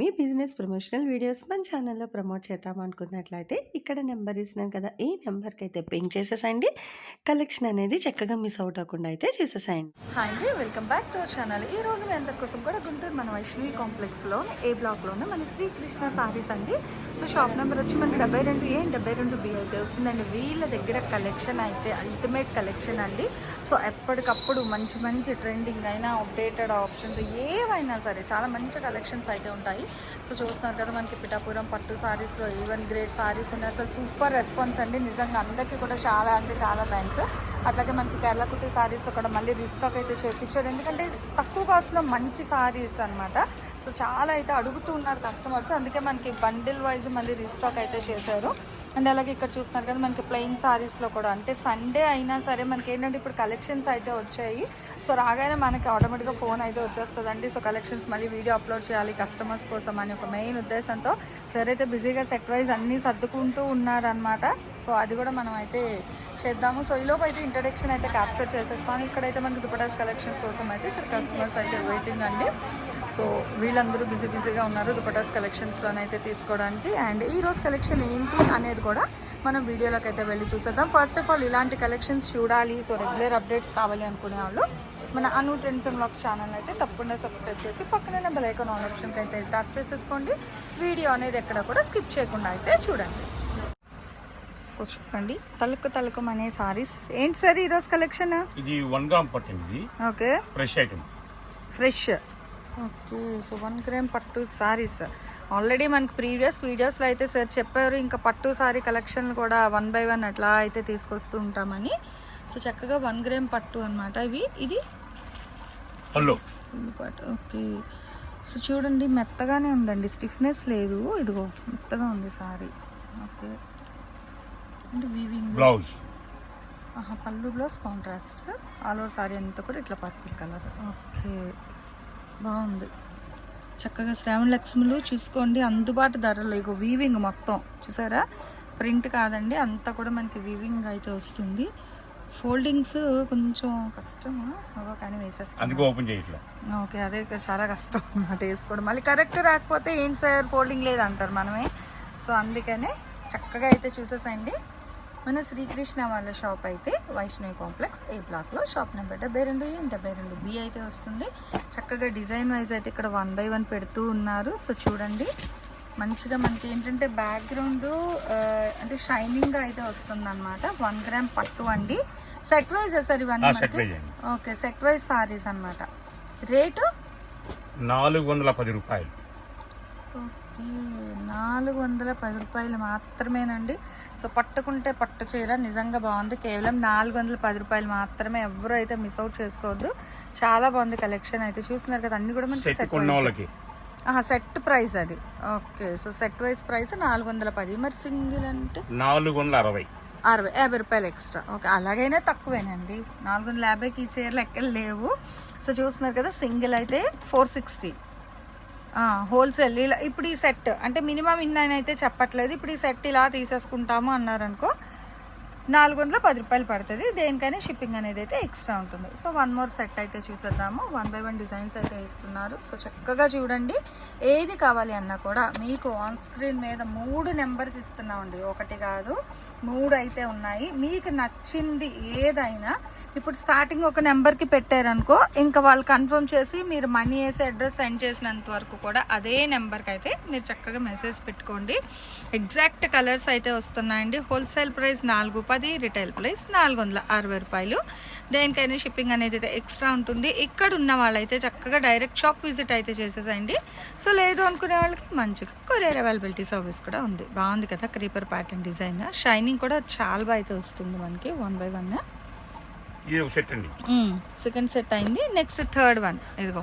మీ business promotional videos మన ఛానల్లో promote చేద్దాం అనుకున్నట్లయితే ఇక్కడ నెంబర్ ఇస్తున్నాను కదా ఈ నెంబర్కి అయితే పింక్ చేసేసండి. కలెక్షన్ అనేది చక్కగా మిస్ అవుట్ అవ్వకుండా అయితే చేసేసాయండి. హాయ్ అండి welcome back to our channel. ఈ రోజు మీ అందరి కోసం కూడా గుంటూరు మన వైష్ణవి కాంప్లెక్స్లో ఏ బ్లాక్లోనే మన శ్రీకృష్ణ సారీస్ అండి. సో షాప్ నెంబర్ వచ్చి మనకి డెబ్బై రెండు ఏ డెబ్బై రెండు బి అయితే వస్తుందండి వీళ్ళ దగ్గర కలెక్షన్ అయితే అల్టిమేట్ కలెక్షన్ అండి. సో ఎప్పటికప్పుడు మంచి మంచి ట్రెండింగ్ అయినా అప్డేటెడ్ ఆప్షన్స్ ఏవైనా సరే చాలా మంచి కలెక్షన్స్ అయితే ఉంటాయి. సో చూస్తున్నారు కదా మనకి పిఠాపురం పట్టు సారీస్లో ఈవెన్ గ్రేట్ సారీస్ ఉన్నాయి. అసలు సూపర్ రెస్పాన్స్ అండి. నిజంగా అందరికీ కూడా చాలా అంటే చాలా థ్యాంక్స్ అట్లాగే మనకి కేరళ కుట్టి సారీస్ అక్కడ మళ్ళీ రీస్టాక్ అయితే చేయించారు ఎందుకంటే తక్కువ కాస్ట్లో మంచి సారీస్ అన్నమాట. సో చాలా అయితే అడుగుతూ ఉన్నారు కస్టమర్స్ అందుకే మనకి బండిల్ వైజ్ మళ్ళీ రీస్టాక్ అయితే చేశారు. అండ్ అలాగే ఇక్కడ చూస్తున్నారు కదా మనకి ప్లెయిన్ సారీస్లో కూడా. అంటే సండే అయినా సరే మనకి ఏంటంటే ఇప్పుడు కలెక్షన్స్ అయితే వచ్చాయి. సో రాగానే మనకి ఆటోమేటిక్గా ఫోన్ అయితే వచ్చేస్తుందండి. సో కలెక్షన్స్ మళ్ళీ వీడియో అప్లోడ్ చేయాలి కస్టమర్స్ కోసం అని ఒక మెయిన్ ఉద్దేశంతో. సరే అయితే బిజీగా సెట్ వైజ్ అన్నీ సర్దుకుంటూ ఉన్నారనమాట సో అది కూడా మనం అయితే చేద్దాము. సో ఈలోపు అయితే ఇంట్రడక్షన్ అయితే క్యాప్చర్ చేసేస్తాను. ఇక్కడైతే మనకి దుపటాస్ కలెక్షన్ కోసం అయితే ఇక్కడ కస్టమర్స్ అయితే వెయిటింగ్ అండి. సో వీళ్ళందరూ బిజీ బిజీగా ఉన్నారు దుపటాస్ కలెక్షన్స్లోనైతే తీసుకోవడానికి. అండ్ ఈ రోజు కలెక్షన్ ఏంటి అనేది కూడా మనం వీడియోలోకి అయితే వెళ్ళి చూసేద్దాం. ఫస్ట్ ఆఫ్ ఆల్ ఇలాంటి కలెక్షన్స్ చూడాలి. సో రెగ్యులర్ అప్డేట్స్ కావాలి అనుకునే వాళ్ళు మన Anu trends and blog channel అయితే తప్పకుండా సబ్స్క్రైబ్ చేసి పక్కనే బెల్ ఐకాన్ ఆన్ ఆప్షన్కి అయితే ట్యాప్ చేసేసుకోండి. వీడియో అనేది ఎక్కడ కూడా స్కిప్ చేయకుండా అయితే చూడండి. సో చెప్పండి. తలుకు తలుకు అనే సారీస్ ఏంటి సార్ ఈరోజు కలెక్షన్ ఇది వన్ గ్రామ్ పట్టింది okay fresh item fresh okay so one gram పట్టు సారీస్. ఆల్రెడీ మనకి ప్రీవియస్ వీడియోస్లో అయితే సార్ చెప్పారు ఇంకా పట్టు సారీ కలెక్షన్ కూడా వన్ బై వన్ అట్లా అయితే తీసుకొస్తూ ఉంటామని. సో చక్కగా వన్ గ్రామ్ పట్టు అనమాట ఇవి. ఇది? ఓకే. సో చూడండి మెత్తగానే ఉందండి స్టిఫ్నెస్ లేదు. ఇదిగో మెత్తగా ఉంది సారీ. ఓకే. అంటే వీవింగ్ బ్లౌజ్ పళ్ళు blouse contrast all over sari అంతా కూడా ఇట్లా పర్పుల్ కలర్ ఓకే. బాగుంది. చక్కగా శ్రావణ లక్ష్ములు చూసుకోండి. అందుబాటు ధరలు ఇగో వీవింగ్ మొత్తం. చూసారా? ప్రింట్ కాదండి. అంతా కూడా మనకి వీవింగ్ అయితే వస్తుంది. ఫోల్డింగ్స్ కొంచెం కష్టం అవో కానీ వేసేస్తాం అందుకే ఓపెన్ చేయట్లే. ఓకే అదే చాలా కష్టం. అన్నమాట వేసుకోవడం మళ్ళీ కరెక్ట్ రాకపోతే ఏంటి సార్? ఫోల్డింగ్ లేదు అంటారు మనమే. సో అందుకనే చక్కగా అయితే చూసేసండి. మన శ్రీకృష్ణ వాళ్ళ షాప్ అయితే వైష్ణవి కాంప్లెక్స్ ఏ బ్లాక్లో షాప్ నెంబర్ డెబ్బై రెండు ఏ డెబ్బై రెండు బి అయితే వస్తుంది. చక్కగా డిజైన్ వైజ్ అయితే ఇక్కడ వన్ బై వన్ పెడుతూ ఉన్నారు. సో చూడండి మంచిగా మనకి ఏంటంటే బ్యాక్గ్రౌండ్ అంటే షైనింగ్గా అయితే వస్తుంది అనమాట వన్ గ్రామ్ పట్టు అండి. సెట్ వైజ్ సార్ ఇవన్నీ మనకి. ఓకే సెట్ వైజ్ సారీస్ అనమాట రేటు నాలుగు వందల పది రూపాయలు. ఓకే నాలుగు వందల పది రూపాయలు మాత్రమేనండి. సో పట్టుకుంటే పట్టు చీర నిజంగా బాగుంది. కేవలం నాలుగు వందల పది రూపాయలు మాత్రమే ఎవరు అయితే మిస్ అవుట్ చేసుకోవద్దు. చాలా బాగుంది కలెక్షన్ అయితే. చూస్తున్నారు కదా అన్ని కూడా మనకి సెట్ సెట్ ప్రైస్ అది. Okay so set wise price నాలుగు వందల పది. మరి సింగిల్ అంటే? నాలుగు వందల అరవై. అరవై యాభై రూపాయలు ఎక్స్ట్రా ఓకే అలాగైనా తక్కువేనండి. నాలుగు వందల యాభైకి ఈ చీరలు ఎక్కడ లేవు. సో చూస్తున్నారు కదా సింగిల్ అయితే ఫోర్ సిక్స్టీ హోల్సేల్ ఇలా ఇప్పుడు ఈ సెట్ అంటే మినిమం ఇన్నైనా అయితే చెప్పట్లేదు. ఇప్పుడు ఈ సెట్ ఇలా తీసేసుకుంటాము అన్నారనుకో నాలుగు వందల పది రూపాయలు పడుతుంది. దేనికైనా షిప్పింగ్ అనేది అయితే ఎక్స్ట్రా ఉంటుంది. సో వన్ మోర్ సెట్ అయితే చూసేద్దాము. వన్ బై వన్ డిజైన్స్ అయితే ఇస్తున్నారు సో చక్కగా చూడండి. ఏది కావాలి అన్నా కూడా మీకు ఆన్ స్క్రీన్ మీద మూడు నెంబర్స్ ఇస్తున్నామండి. ఒకటి కాదు మూడు అయితే ఉన్నాయి. మీకు నచ్చింది ఏదైనా ఇప్పుడు స్టార్టింగ్ ఒక నెంబర్కి పెట్టారనుకో ఇంకా వాళ్ళు కన్ఫర్మ్ చేసి మీరు మనీ వేసి అడ్రస్ సెండ్ చేసినంత వరకు కూడా అదే నెంబర్కి అయితే మీరు చక్కగా మెసేజ్ పెట్టుకోండి. ఎగ్జాక్ట్ కలర్స్ అయితే వస్తున్నాయండి. హోల్సేల్ ప్రైస్ నాలుగు పది రిటైల్ ప్రైస్ నాలుగు వందల అరవై రూపాయలు. దేనికైనా షిప్పింగ్ అనేది అయితే ఎక్స్ట్రా ఉంటుంది. ఇక్కడ ఉన్న వాళ్ళైతే చక్కగా డైరెక్ట్ షాప్ విజిట్ అయితే చేసేసండి సో లేదు అనుకునే వాళ్ళకి మంచిగా కొరియర్ అవైలబిలిటీ సర్వీస్ కూడా ఉంది. బాగుంది కదా క్రీపర్ ప్యాటర్న్ డిజైన్ షైనింగ్ కూడా చాలా బాగా అయితే వస్తుంది మనకి వన్ బై వన్ సెట్ అండి. సెకండ్ సెట్ అయింది. నెక్స్ట్ థర్డ్ వన్ ఇదిగో.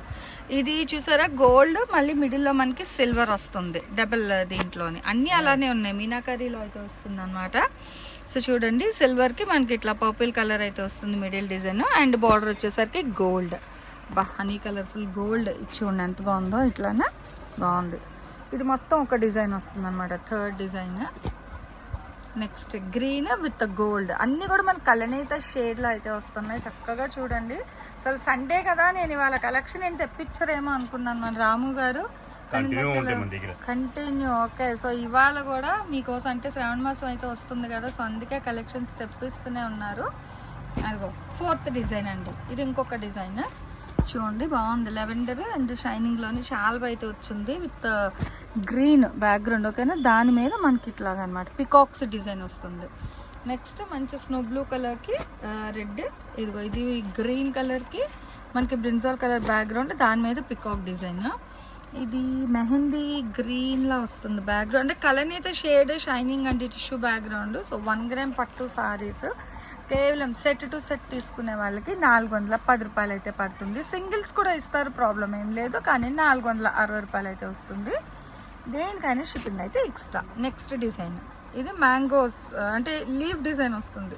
ఇది చూసారా? గోల్డ్ మళ్ళీ మిడిల్లో మనకి సిల్వర్ వస్తుంది. డబుల్ దీంట్లోని. అన్నీ అలానే ఉన్నాయి. మీనాకరీలో అయితే వస్తుంది అనమాట సో చూడండి సిల్వర్కి మనకి ఇట్లా పర్పుల్ కలర్ అయితే వస్తుంది మిడిల్ డిజైన్ అండ్ బార్డర్ వచ్చేసరికి గోల్డ్ బా హనీ కలర్ఫుల్ గోల్డ్ ఇచ్చి ఉండి ఎంత బాగుందో ఇట్లానే? బాగుంది. ఇది మొత్తం ఒక డిజైన్ వస్తుంది అనమాట third design next green with gold అన్నీ కూడా మన కలనేత షేడ్లో అయితే వస్తున్నాయి. చక్కగా చూడండి. అసలు సండే కదా నేను ఇవాళ కలెక్షన్ ఏం తెప్పించరేమో అనుకున్నాను మన రాము గారు. కంటిన్యూ ఉంటాయి మన దగ్గర. కంటిన్యూ ఓకే సో ఇవాళ కూడా మీకోసం అంటే శ్రావణ మాసం అయితే వస్తుంది కదా సో అందుకే కలెక్షన్స్ తెప్పిస్తూనే ఉన్నారు. అదిగో ఫోర్త్ డిజైన్ అండి. ఇది ఇంకొక డిజైన్ చూడండి బాగుంది. లెవెండర్ అండ్ షైనింగ్లోని చాలా అయితే వచ్చింది విత్ గ్రీన్ బ్యాక్గ్రౌండ్ ఓకేనా దాని మీద మనకి ఇట్లాగా అనమాట పికాక్స్ డిజైన్ వస్తుంది. నెక్స్ట్ మంచి స్నో బ్లూ కలర్కి రెడ్ ఇదిగో ఇది గ్రీన్ కలర్కి మనకి బ్రింజాల్ కలర్ బ్యాక్గ్రౌండ్ దాని మీద పికాక్ డిజైన్ ఇది మెహందీ గ్రీన్లా వస్తుంది బ్యాక్గ్రౌండ్ అంటే కలర్ అయితే shade shining and tissue background so one gram పట్టు సారీస్ కేవలం సెట్ టు సెట్ తీసుకునే వాళ్ళకి నాలుగు వందల పది రూపాయలు అయితే పడుతుంది. సింగిల్స్ కూడా ఇస్తారు ప్రాబ్లం ఏం లేదు. కానీ నాలుగు వందల అరవై రూపాయలు అయితే వస్తుంది. దేనికైనా షిప్పింగ్ అయితే ఎక్స్ట్రా నెక్స్ట్ డిజైన్ ఇది మ్యాంగోస్ uh, అంటే లీవ్ డిజైన్ వస్తుంది.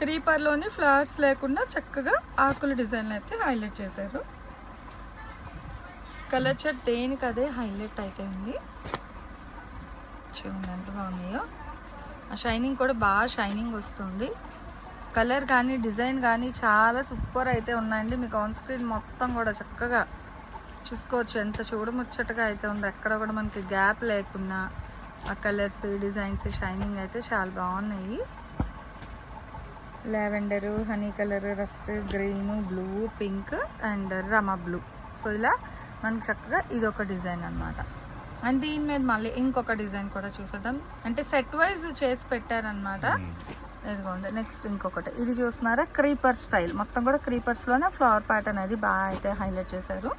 క్రీపర్లోని ఫ్లవర్స్ లేకుండా చక్కగా ఆకుల డిజైన్ అయితే హైలైట్ చేశారు. కలర్ షర్ట్ దేనికి అదే హైలైట్ అయితే ఉంది. చూడండి ఎంత బాగున్నాయో. ఆ షైనింగ్ కూడా బాగా షైనింగ్ వస్తుంది. కలర్ కానీ డిజైన్ కానీ చాలా సూపర్ అయితే ఉన్నాయండి. మీకు ఆన్ స్క్రీన్ మొత్తం కూడా చక్కగా చూసుకోవచ్చు. ఎంత చూడముచ్చటగా అయితే ఉంది. ఎక్కడ కూడా మనకి గ్యాప్ లేకుండా ఆ కలర్స్ డిజైన్స్ షైనింగ్ అయితే చాలా బాగున్నాయి. Lavender honey colour rust green blue pink and Rama blue. So ఇలా మనకి చక్కగా ఇది ఒక డిజైన్ అనమాట అండ్ దీని మీద మళ్ళీ ఇంకొక డిజైన్ కూడా చూసేద్దాం. అంటే సెట్ వైజ్ చేసి పెట్టారనమాట ఇదిగోండి నెక్స్ట్ ఇంకొకటి. ఇది చూస్తున్నారా? క్రీపర్ స్టైల్ మొత్తం కూడా క్రీపర్స్లోనే ఫ్లవర్ ప్యాటర్న్ అది బాగా అయితే హైలైట్ చేశారు.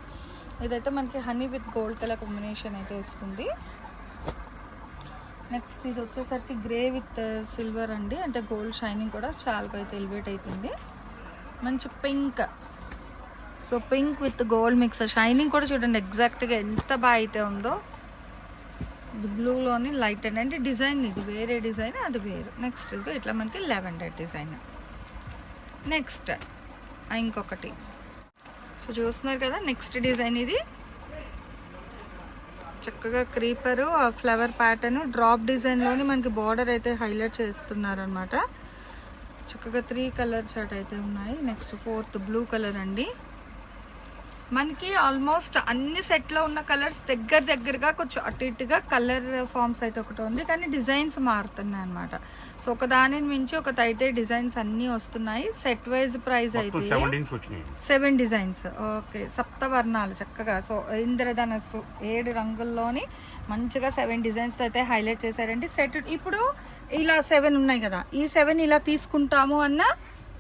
ఇదైతే మనకి honey with gold colour combination అయితే వస్తుంది నెక్స్ట్ ఇది వచ్చేసరికి గ్రే విత్ సిల్వర్ అండి. అంటే గోల్డ్ షైనింగ్ కూడా చాలా అయితే ఎలివేట్ అవుతుంది. మంచి pink so pink with gold mix. Shining కూడా చూడండి ఎగ్జాక్ట్గా ఎంత బాగా అయితే ఉందో. ఇది బ్లూలోని లైట్ అండ్ అంటే డిజైన్ ఇది వేరే డిజైన్ అది వేరు. నెక్స్ట్ ఇదిగో ఇట్లా మనకి లెవెండర్ డిజైన్. నెక్స్ట్ ఇంకొకటి. సో చూస్తున్నారు కదా నెక్స్ట్ డిజైన్ ఇది. చక్కగా క్రీపరు ఆ ఫ్లవర్ ప్యాటర్న్ డ్రాప్ డిజైన్లోని మనకి బార్డర్ అయితే హైలైట్ చేస్తున్నారు అనమాట చక్కగా త్రీ కలర్ షర్ట్ అయితే ఉన్నాయి. నెక్స్ట్ ఫోర్త్ బ్లూ కలర్ అండి. మనకి ఆల్మోస్ట్ అన్ని సెట్లో ఉన్న కలర్స్ దగ్గర దగ్గరగా కొంచెం అటు ఇటుగా కలర్ ఫామ్స్ అయితే ఒకటి ఉంది. కానీ డిజైన్స్ మారుతున్నాయి అనమాట సో ఒక దానిని మించి ఒక అయితే డిజైన్స్ అన్నీ వస్తున్నాయి. సెట్ వైజ్ ప్రైస్ అయితే సెవెన్ డిజైన్స్ ఓకే సప్తవర్ణాలు చక్కగా. సో ఇంద్రధనస్సు ఏడు రంగుల్లోని మంచిగా సెవెన్ డిజైన్స్ అయితే హైలైట్ చేశారండి. సెట్ ఇప్పుడు ఇలా సెవెన్ ఉన్నాయి కదా. ఈ సెవెన్ ఇలా తీసుకుంటాము అన్న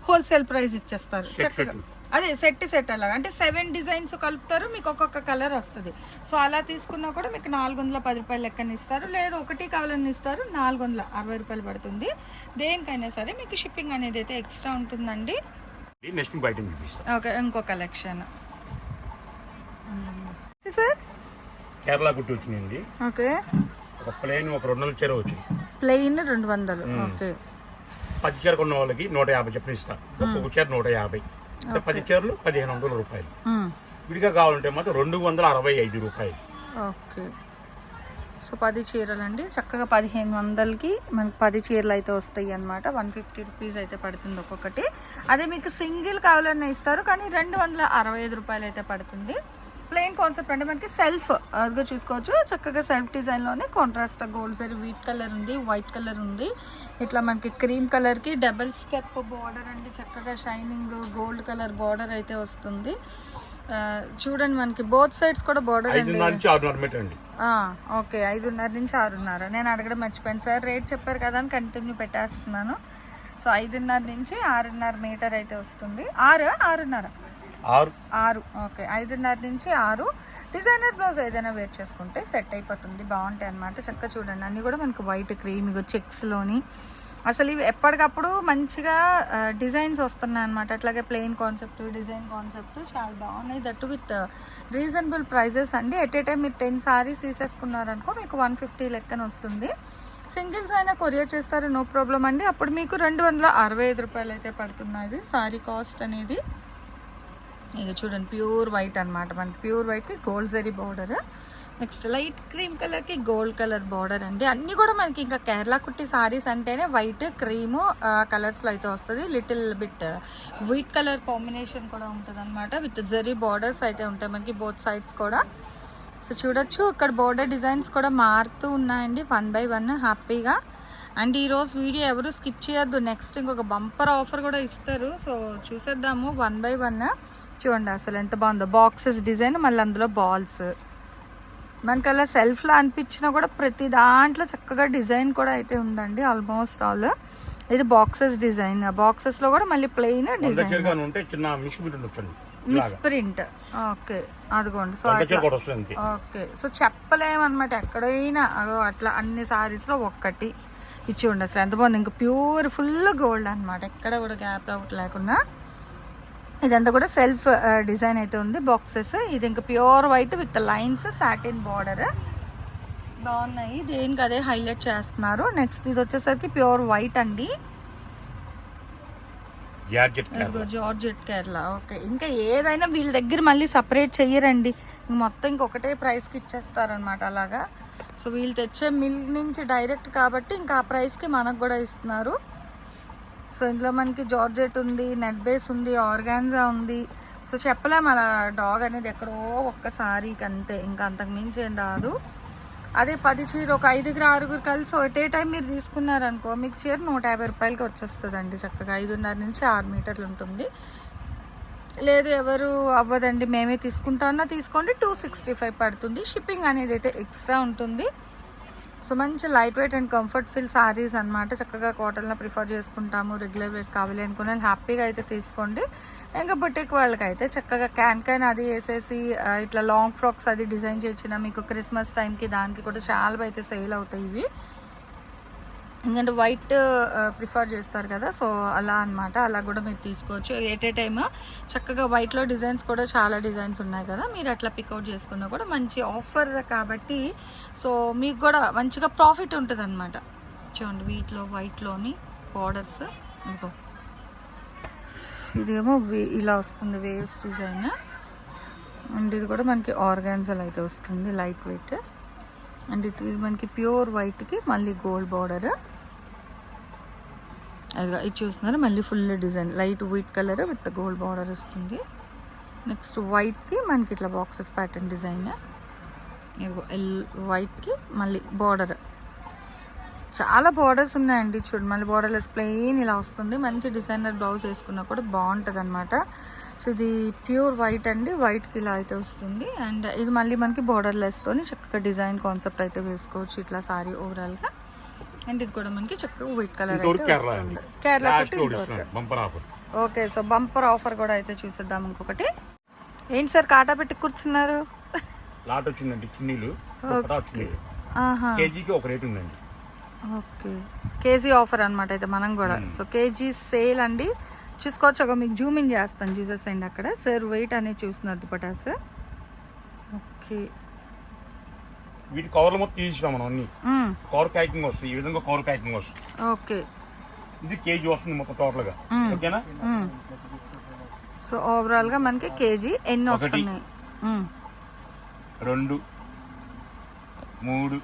హోల్సేల్ ప్రైస్ ఇచ్చేస్తారు. చక్కగా. అదే సెట్ సెట్ అలాగా. అంటే సెవెన్ డిజైన్స్ కలుపుతారు మీకు ఒక్కొక్క కలర్ వస్తుంది. సో అలా తీసుకున్నా కూడా మీకు నాలుగు వందల పది రూపాయలు లెక్కన ఇస్తారు. లేదు ఒకటి కావాలని ఇస్తారు నాలుగు వందల అరవై రూపాయలు పడుతుంది. దేనికైనా సరే మీకు షిప్పింగ్ అనేది అయితే ఎక్స్ట్రా ఉంటుందండి. నెక్స్ట్ ఓకే ఇంకో కలెక్షన్. సార్? కేరళ కుట్టి వచ్చింది ఓకే. ఒక ప్లేన్ ఒక రెండు వందల చీర వచ్చింది. ప్లెయిన్ రెండు వందలు. ఓకే. పది చీర కొన్న వాళ్ళకి నూట యాభై చెప్పిన ఇస్తాను ఒక్కొక్క చీర నూట యాభై. అంటే పది చీరలు పదిహేను వందల రూపాయలు. విడిగా కావాలంటే మాత్రం రెండు వందల అరవై ఐదు రూపాయలు. ఓకే. సో పది చీరలు అండి చక్కగా పదిహేను వందలకి మనకి పది చీరలు అయితే వస్తాయి అనమాట వన్ ఫిఫ్టీ రూపీస్ అయితే పడుతుంది ఒక్కొక్కటి. అదే మీకు సింగిల్ కావాలన్నా ఇస్తారు కానీ రెండు వందల అరవై ఐదు రూపాయలు అయితే పడుతుంది. ప్లెయిన్ కాన్సెప్ట్ అంటే మనకి సెల్ఫ్ అదిగో చూసుకోవచ్చు. చక్కగా సెల్ఫ్ డిజైన్లోనే కాంట్రాస్ట్ గోల్డ్ సరి వీట్ కలర్ ఉంది వైట్ కలర్ ఉంది. ఇట్లా మనకి క్రీమ్ కలర్కి డబల్ స్టెప్ బార్డర్ అండి. చక్కగా షైనింగ్ గోల్డ్ కలర్ బార్డర్ అయితే వస్తుంది. చూడండి మనకి బోత్ సైడ్స్ కూడా బార్డర్ అండి. ఓకే. ఐదున్నర నుంచి ఆరున్నర. నేను అడగడం మర్చిపోయాను. సార్ రేట్ చెప్పారు కదా అని కంటిన్యూ పెట్టేస్తున్నాను. సో ఐదున్నర నుంచి ఆరున్నర మీటర్ అయితే వస్తుంది. ఆరు ఆరున్నర. ఆరు. ఆరు. ఓకే. ఐదున్నర నుంచి ఆరు. డిజైనర్ బ్లౌజ్ ఏదైనా వేర్ చేసుకుంటే సెట్ అయిపోతుంది. బాగుంటాయి అనమాట చక్కగా చూడండి. అన్నీ కూడా మనకు వైట్ క్రీమ్ ఇగో చెక్స్లోని. అసలు ఇవి ఎప్పటికప్పుడు మంచిగా డిజైన్స్ వస్తున్నాయి అనమాట అట్లాగే ప్లెయిన్ కాన్సెప్ట్ డిజైన్ కాన్సెప్ట్ చాలా బాగున్నాయి. దట్టు విత్ రీజనబుల్ ప్రైజెస్ అండి. ఎట్ ఏ టైం మీరు టెన్ సారీస్ తీసేసుకున్నారనుకో మీకు వన్ ఫిఫ్టీ లెక్కన వస్తుంది. సింగిల్స్ అయినా కొరియర్ చేస్తారు. నో ప్రాబ్లం అండి. అప్పుడు మీకు రెండు వందల అరవై ఐదు రూపాయలు అయితే పడుతున్నది. సారీ కాస్ట్ అనేది. ఇక చూడండి ప్యూర్ వైట్ అన్నమాట. మనకి pure వైట్కి gold zari border. Next light cream కలర్కి గోల్డ్ కలర్ బార్డర్ అండి. అన్నీ కూడా మనకి ఇంకా కేరళ కుట్టి సారీస్ అంటేనే వైట్ క్రీమ్ కలర్స్లో అయితే వస్తుంది. Little bit white colour combination కూడా ఉంటుంది అనమాట విత్ జరీ బార్డర్స్ అయితే ఉంటాయి మనకి బోత్ సైడ్స్ కూడా. సో చూడొచ్చు ఇక్కడ బోర్డర్ డిజైన్స్ కూడా మారుతూ ఉన్నాయండి వన్ బై వన్ హ్యాపీగా. అండ్ ఈరోజు వీడియో ఎవరు స్కిప్ చేయొద్దు. నెక్స్ట్ ఇంకొక బంపర్ ఆఫర్ కూడా ఇస్తారు. సో చూసేద్దాము వన్ బై వన్. చూడండి అసలు ఎంత బాగుందో. బాక్సెస్ డిజైన్ మళ్ళీ అందులో బాల్స్ మనకి అలా సెల్ఫ్లో అనిపించినా కూడా ప్రతి దాంట్లో చక్కగా డిజైన్ కూడా అయితే ఉందండి ఆల్మోస్ట్ ఆల్ ఇది బాక్సెస్ డిజైన్ బాక్సెస్లో కూడా మళ్ళీ ప్లెయిన్ డిజైన్ ఉంటే చిన్న మిస్ ప్రింట్ ఓకే అదిగోండి. So okay. సో చెప్పలేమన్నమాట ఎక్కడైనా. అట్లా అన్ని సారీస్లో ఒక్కటి. ఇచ్చి ఉండి అసలు ఎంత బాగుంది. ఇంకా ప్యూర్ ఫుల్ గోల్డ్ అన్నమాట. ఎక్కడ కూడా గ్యాప్ అవుట్ లేకుండా. ఇదంతా కూడా సెల్ఫ్ డిజైన్ అయితే ఉంది. బాక్సెస్. ఇది ఇంకా pure white with lines satin border. బాగున్నాయి. దేనికి అదే హైలైట్ చేస్తున్నారు. నెక్స్ట్ ఇది వచ్చేసరికి ప్యూర్ వైట్ అండి. జార్జెట్ కేరళ. ఓకే. ఇంకా ఏదైనా వీళ్ళ దగ్గర మళ్ళీ సపరేట్ చెయ్యరండి. మొత్తం ఇంకొకటే ప్రైస్కి ఇచ్చేస్తారనమాట అలాగా. సో వీళ్ళు తెచ్చే మిల్ నుంచి డైరెక్ట్ కాబట్టి ఇంకా ఆ ప్రైస్కి మనకు కూడా ఇస్తున్నారు. సో ఇందులో మనకి జార్జెట్ ఉంది నెట్ బేస్ ఉంది ఆర్గాన్జా ఉంది. సో చెప్పలేం అలా డాగ్ అనేది ఎక్కడో ఒక్కసారికి అంతే. ఇంకా అంతకు మించి ఏం రాదు. అదే పది చీర ఒక ఐదుగురు ఆరుగురు కలిసి ఒకటే టైం మీరు తీసుకున్నారనుకో మీకు చీర నూట యాభై రూపాయలకి వచ్చేస్తుందండి చక్కగా. ఐదున్నర నుంచి ఆరు మీటర్లు ఉంటుంది. లేదు ఎవరు అవ్వదండి మేమే తీసుకుంటామన్నా తీసుకోండి. టూ సిక్స్టీ ఫైవ్ పడుతుంది. షిప్పింగ్ అనేది అయితే ఎక్స్ట్రా ఉంటుంది. సో మంచి light weight and comfort feel saris అన్నమాట. చక్కగా కాటన్లో ప్రిఫర్ చేసుకుంటాము. రెగ్యులర్ వేర్ కావాలి అనుకునే హ్యాపీగా అయితే తీసుకోండి. ఇంకా బుటిక్ వాళ్ళకి అయితే చక్కగా క్యాన్ క్యాన్ అది వేసేసి ఇట్లా లాంగ్ ఫ్రాక్స్ అది డిజైన్ చేసిన మీకు క్రిస్మస్ టైంకి దానికి కూడా చాలా అయితే సేల్ అవుతాయి ఇవి. ఎందుకంటే వైట్ ప్రిఫర్ uh, చేస్తారు కదా సో అలా అన్నమాట. అలా కూడా మీరు తీసుకోవచ్చు. ఎట్ ఏ టైమ్ చక్కగా వైట్లో డిజైన్స్ కూడా చాలా డిజైన్స్ ఉన్నాయి కదా. మీరు అట్లా పికౌట్ చేసుకున్నా కూడా మంచి ఆఫర్ కాబట్టి సో మీకు కూడా మంచిగా ప్రాఫిట్ ఉంటుంది అనమాట చూడండి వీటిలో వైట్లోని బార్డర్స్ ఇంకో ఇదేమో వే- ఇలా వస్తుంది వేవ్స్ డిజైన్ అండ్ ఇది కూడా మనకి ఆర్గాన్జల్ అయితే వస్తుంది లైట్ వెయిట్ అండ్ ఇది మనకి ప్యూర్ వైట్కి మళ్ళీ గోల్డ్ బార్డర్. అది ఇది చూస్తున్నారు మళ్ళీ full design. Light white colour with gold border వస్తుంది. నెక్స్ట్ వైట్కి మనకి ఇట్లా బాక్సెస్ ప్యాటర్న్ డిజైన్. ఎల్ వైట్కి మళ్ళీ బార్డర్. చాలా బార్డర్స్ ఉన్నాయండి చూడు. మళ్ళీ బార్డర్లెస్ ప్లెయిన్ ఇలా వస్తుంది. మంచి డిజైనర్ బ్లౌజ్ వేసుకున్నా కూడా బాగుంటుంది అనమాట సో ఇది ప్యూర్ వైట్ అండి వైట్కి ఇలా అయితే వస్తుంది. అండ్ ఇది మళ్ళీ మనకి బార్డర్లెస్తోని చక్కగా డిజైన్ కాన్సెప్ట్ అయితే వేసుకోవచ్చు ఇట్లా సారీ ఓవరాల్గా అండ్ ఇది కూడా మనకి చక్కగా వైట్ కలర్ అయితే వస్తుంది. కేరళ కుట్టి ఓకే సో బంపర్ ఆఫర్ కూడా అయితే చూసేద్దాం ఇంకొకటి. ఏంటి సార్ కాటా పెట్టి కూర్చున్నారు? లాట్ వచ్చిందండి చున్నీలు ఒకటా చున్నీలు ఆహా. కేజీకి ఒక రేట్ ఉందండి. ఓకే కేజీ ఆఫర్ అనమాట అయితే మనం కూడా. సో కేజీ సేల్ అండి. చూసుకోవచ్చు. ఒక మీకు జూమ్ ఇన్ చేస్తాను. చూసేసండి అక్కడ. సార్ వెయిట్ అనేది చూస్తున్నారు దుపటా సార్. ఓకే. వీటి కవర్లు మొత్తం తీసిస్తాం మనం అన్ని. కవర్ ప్యాకింగ్ వస్తుంది. ఈ విధంగా కవర్ ప్యాకింగ్ వస్తుంది. ఓకే. ఇది కేజీ వస్తుంది మొత్తం టోటల్గా. ఓకేనా. సో ఓవరాల్గా మనకి కేజీ ఎన్ని. వస్తున్నాయి. రెండు మూడు.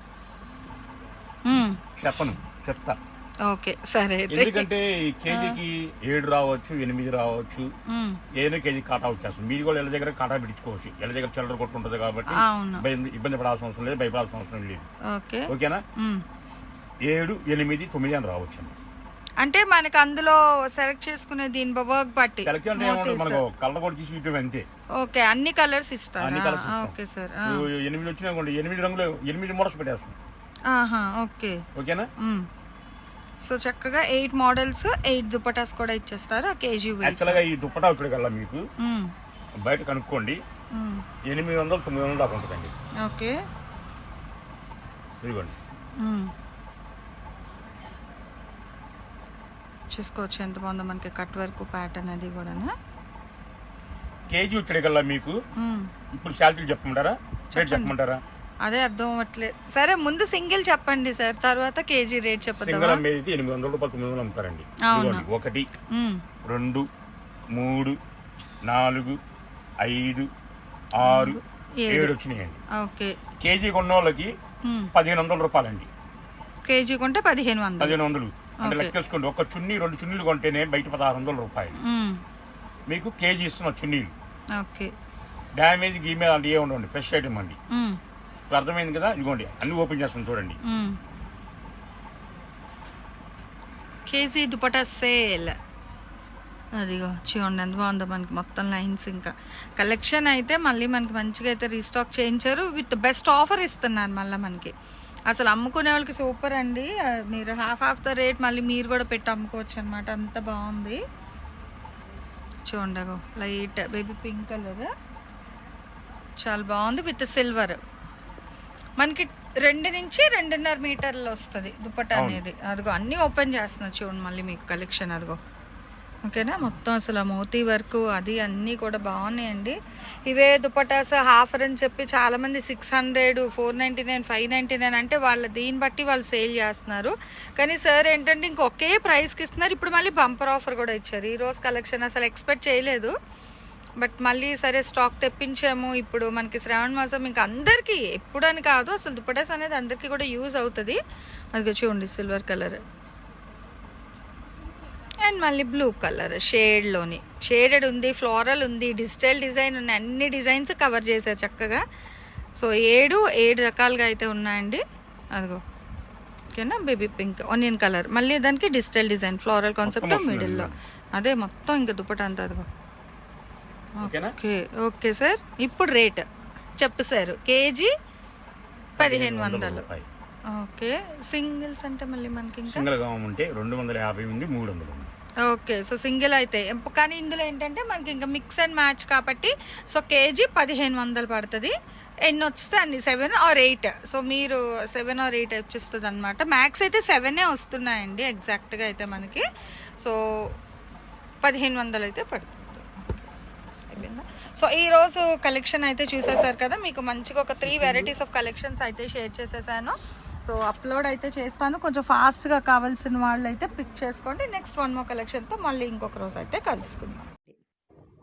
చెప్పను. చెప్తా. ఓకే సరే ఎందుకంటే కేజీకి ఏడు రావచ్చు ఎనిమిది రావచ్చు మ్మ్. ఏదో కేజీ కాటా వచ్చేస్తుంది. మీరు కూడా ఇళ్ళ దగ్గర కాటా పెట్టుకోవచ్చు ఇళ్ళ దగ్గర చిల్లర కొట్టు ఉంటుంది కాబట్టి ఇబ్బంది పడాల్సిన అవసరం లేదు భయపడాల్సిన అవసరం లేదు. ఓకే. ఓకేనా. ఏడు ఎనిమిది తొమ్మిది అని రావచ్చు అంటే మనకి అందులో సెలెక్ట్ చేసుకునే దీని వర్క్ బట్టి. కళ్ళ కూడా తీసి ఇవ్వటం అంతే. ఓకే అన్ని కలర్స్ ఇస్తారా? అన్ని colours ఇస్తాం. Okay sir. ఎనిమిది వచ్చినా ఎనిమిది రంగులు ఎనిమిది మోడల్స్ పెట్టేస్తాం. ఆహా ఓకే. ఓకేనా. సో చక్కగా ఎయిట్ మోడల్స్ ఎయిట్ దుపటాస్ కూడా ఇచ్చేస్తారు ఆ కేజీ యాక్చువల్గా ఈ దుప్పటా వచ్చేకల్లా మీకు? మ్మ్. బయట కనుక్కోండి. ఎనిమిది వందలు తొమ్మిది వందలు దాకా ఉంటుందండి. ఓకే. ఇదిగోండి. చూసుకోవచ్చు ఎంత బాగుందో మనకి కట్ వర్క్ ప్యాటర్న్ అది కూడా కేజీ వచ్చేకల్లా మీకు? ఇప్పుడు శాలరీలు చెప్పమంటారా? రేట్ చెప్పమంటారా? అదే అర్థం అవ్వట్లేదు సరే ముందు సింగిల్ చెప్పండి సార్. తర్వాత కేజీ రేట్ సింగల్ చెప్పదా అమ్మేది ఎనిమిది వందల రూపాయలు తొమ్మిది వందలు అమ్ముతారండి. అవును. ఇదిగోండి ఒకటి రెండు మూడు నాలుగు ఐదు ఆరు ఏడు. ఏడు వచ్చినాయండి. ఓకే. కేజీ కొన్న వాళ్ళకి. పదిహేను వందల రూపాయలండి. కేజీ కొంటే పదిహేను వందలు. పదిహేను వందలు. అంటే. లెక్కేసుకోండి ఒక చున్నీ రెండు చున్నీలు కొంటేనే బయట పదహారు వందల రూపాయలు. మీకు కేజీ ఇస్తున్న చున్నీలు. ఓకే. డ్యామేజ్ గీమేజ్ అంటే ఏ ఉండవండి ఫ్రెష్ ఐటమ్ అండి. ఇప్పుడు అర్థమైంది కదా? ఇదిగోండి అన్ని ఓపెన్ చేస్తాను చూడండి. KG dupatta sale. అదిగో చూడండి ఎంత బాగుందో మనకి మొత్తం లైన్స్ ఇంకా. కలెక్షన్ అయితే మళ్ళీ మనకి మంచిగా అయితే రీస్టాక్ చేయించారు. విత్ బెస్ట్ ఆఫర్ ఇస్తున్నారు మళ్ళీ మనకి. అసలు అమ్ముకునే వాళ్ళకి సూపర్ అండి. మీరు హాఫ్ హాఫ్ ద రేట్ మళ్ళీ మీరు కూడా పెట్టి అమ్ముకోవచ్చు అనమాట అంత బాగుంది. చూడండి లైట్ బేబీ పింక్ కలర్ చాలా బాగుంది విత్ సిల్వర్ మనకి రెండు నుంచి రెండున్నర మీటర్లు వస్తుంది అవును. అనేది. అదిగో అన్నీ ఓపెన్ చేస్తున్నా చూడండి మళ్ళీ మీకు కలెక్షన్ అదిగో. ఓకేనా? మొత్తం అసలు ఆ మోతీ వర్క్ అది అన్నీ కూడా బాగున్నాయండి. ఇవే దుపటాస్ హాఫ్ అని చెప్పి చాలామంది six hundred four ninety nine five ninety nine అంటే వాళ్ళ దీన్ని బట్టి వాళ్ళు సేల్ చేస్తున్నారు. కానీ సార్ ఏంటంటే ఇంకొకే ప్రైస్కి ఇస్తున్నారు. ఇప్పుడు మళ్ళీ బంపర్ ఆఫర్ కూడా ఇచ్చారు. ఈ రోజు కలెక్షన్ అసలు ఎక్స్పెక్ట్ చేయలేదు. బట్ మళ్ళీ సరే స్టాక్ తెప్పించాము. ఇప్పుడు మనకి శ్రావణ మాసం ఇంకా అందరికీ ఎప్పుడని కాదు అసలు దుపటాస్ అనేది అందరికీ కూడా యూజ్ అవుతుంది. అది చూడండి సిల్వర్ కలర్. అండ్ మళ్ళీ బ్లూ కలర్ షేడ్లోని షేడెడ్ ఉంది ఫ్లోరల్ ఉంది డిజిటల్ డిజైన్ ఉన్నాయి అన్ని డిజైన్స్ కవర్ చేశారు చక్కగా. సో ఏడు ఏడు రకాలుగా అయితే ఉన్నాయండి. అదిగో. ఓకేనా? Baby pink onion colour. మళ్ళీ దానికి డిజిటల్ డిజైన్ ఫ్లోరల్ కాన్సెప్ట్ మిడిల్లో అదే మొత్తం ఇంకా దుపట అంతా అదిగో. ఓకేనా? Okay okay sir. ఇప్పుడు రేట్. చెప్పేశారు కేజీ పదిహేను వందలు ఓకే. సింగిల్స్ అంటే మళ్ళీ మనకి ఇంకా? సింగిల్గా ఉంటే రెండు వందల యాభై ఉంది మూడు వందలు ఉంది. ఓకే సో సింగిల్ అయితే. కానీ ఇందులో ఏంటంటే మనకి ఇంకా మిక్స్ అండ్ మ్యాచ్ కాబట్టి సో కేజీ పదిహేను వందలు పడుతుంది. ఎన్ని వస్తే అన్ని? Seven or eight? సో మీరు సెవెన్ ఆర్ ఎయిట్ వచ్చేస్తుంది అనమాట మ్యాక్స్ అయితే సెవెనే వస్తున్నాయండి ఎగ్జాక్ట్గా అయితే మనకి. సో పదిహేను వందలు అయితే పడుతుంది. అయిపోయిందా? సో ఈ రోజు కలెక్షన్ అయితే చూసేసారు కదా మీకు మంచిగా ఒక త్రీ వెరైటీస్ ఆఫ్ కలెక్షన్స్ అయితే షేర్ చేసేసాను. సో అప్లోడ్ అయితే చేస్తాను. కొంచెం ఫాస్ట్గా కావాల్సిన వాళ్ళు అయితే పిక్ చేసుకోండి నెక్స్ట్ వన్ మో కలెక్షన్తో మళ్ళీ ఇంకొక రోజు అయితే కలుసుకుందాం.